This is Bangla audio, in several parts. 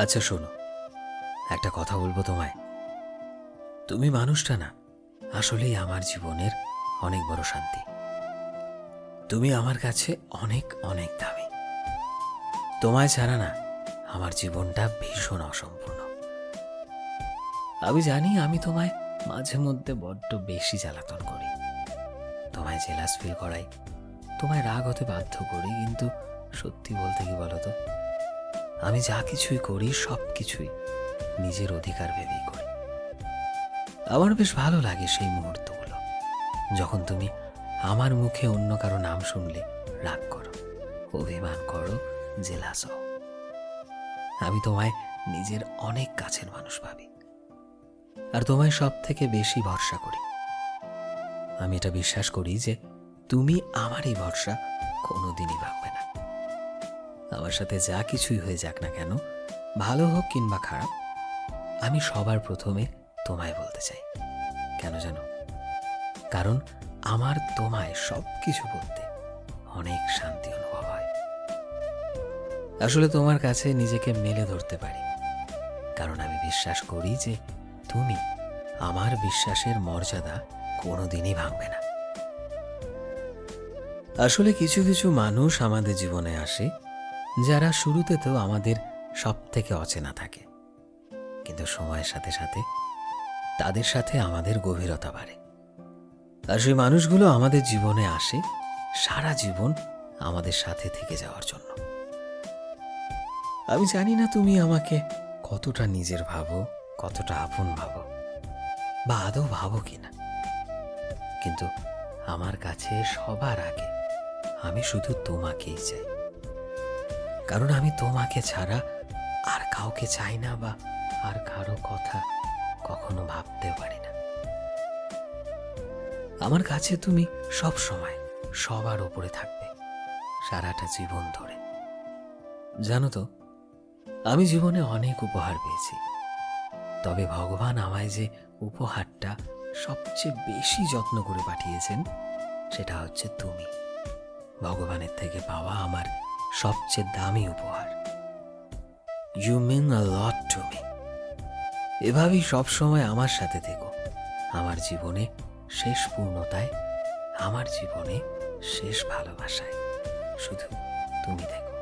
আচ্ছা শোনো। একটা কথা বলব তোমায়। তুমি মানুষটা না, আসলেই আমার জীবনের অনেক বড় শান্তি। তুমি আমার কাছে অনেক অনেক দামি। তোমায় ছাড়া না, আমার জীবনটা ভীষণ অসম্পূর্ণ। আমি জানি আমি তোমায় মাঝে মধ্যে বড্ড বেশি জ্বালাতন করি। তোমায় জেলাস ফিল করাই। তোমায় রাগ হতে বাধ্য করি, কিন্তু সত্যি বলতে কি বলো তো আমি যা কিছুই করি, সব কিছুই নিজের অধিকার ভেবেই করি। আমার বেশ ভালো লাগে সেই মুহূর্তগুলো, যখন তুমি আমার মুখে অন্য কারও নাম শুনলে রাগ করো, অভিমান করো জেলাস আমি তোমায় নিজের অনেক কাছের মানুষ ভাবি, আর তোমায় সব থেকে বেশি ভরসা করি। আমি এটা বিশ্বাস করি যে তুমি আমারই ভরসা কোনোদিনই ভাববে না। আমার সাথে যা কিছুই হয়ে যাক না কেন, ভালো হোক কিংবা খারাপ, আমি সবার প্রথমে তোমায় বলতে চাই। কেন জানো? কারণ আমার তোমায় সব কিছু বলতে অনেক শান্তি অনুভব হয়। আসলে তোমার কাছে নিজেকে মেলে ধরতে পারি। কারণ আমি বিশ্বাস করি যে তুমি আমার বিশ্বাসের মর্যাদা কোনোদিনই ভাঙবে না। আসলে কিছু কিছু মানুষ আমাদের জীবনে আসে যারা শুরুতে তো আমাদের সব থেকে অচেনা থাকে, কিন্তু সময়ের সাথে সাথে তাদের সাথে আমাদের গভীরতা বাড়ে। আর সেই মানুষগুলো আমাদের জীবনে আসে সারা জীবন আমাদের সাথে থেকে যাওয়ার জন্য। আমি জানি না তুমি আমাকে কতটা নিজের ভাবো, কতটা আপন ভাবো, বা আদৌ ভাবো কিনা। কিন্তু আমার কাছে সবার আগে আমি শুধু তোমাকেই চাই। কারণ আমি তোমাকে ছাড়া আর কাউকে চাই না বা আর কারও কথা কখনো ভাবতে পারি না। আমার কাছে তুমি সব সময় সবার উপরে থাকবে সারাটা জীবন ধরে। জানো তো, আমি জীবনে অনেক উপহার পেয়েছি। তবে ভগবান আমায় যে উপহারটা সবচেয়ে বেশি যত্ন করে পাঠিয়েছেন, সেটা হচ্ছে তুমি। ভগবানের থেকে পাওয়া আমার সবচেয়ে দামি উপহার। You mean a lot to me এভাবেই সবসময় আমার সাথে থেকো। আমার জীবনে শেষ পূর্ণতায়, আমার জীবনে শেষ ভালোবাসায় শুধু তুমি দেখো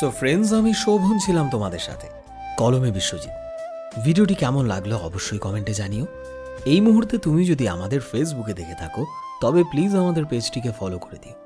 সো ফ্রেন্ডস আমি শোভন ছিলাম তোমাদের সাথে। কলমে বিশ্বজিৎ। ভিডিওটি কেমন লাগল অবশ্যই কমেন্টে জানিও। এই মুহূর্তে তুমি যদি আমাদের ফেসবুকে দেখে থাকো, তবে প্লিজ আমাদের পেজটিকে ফলো করে দিও।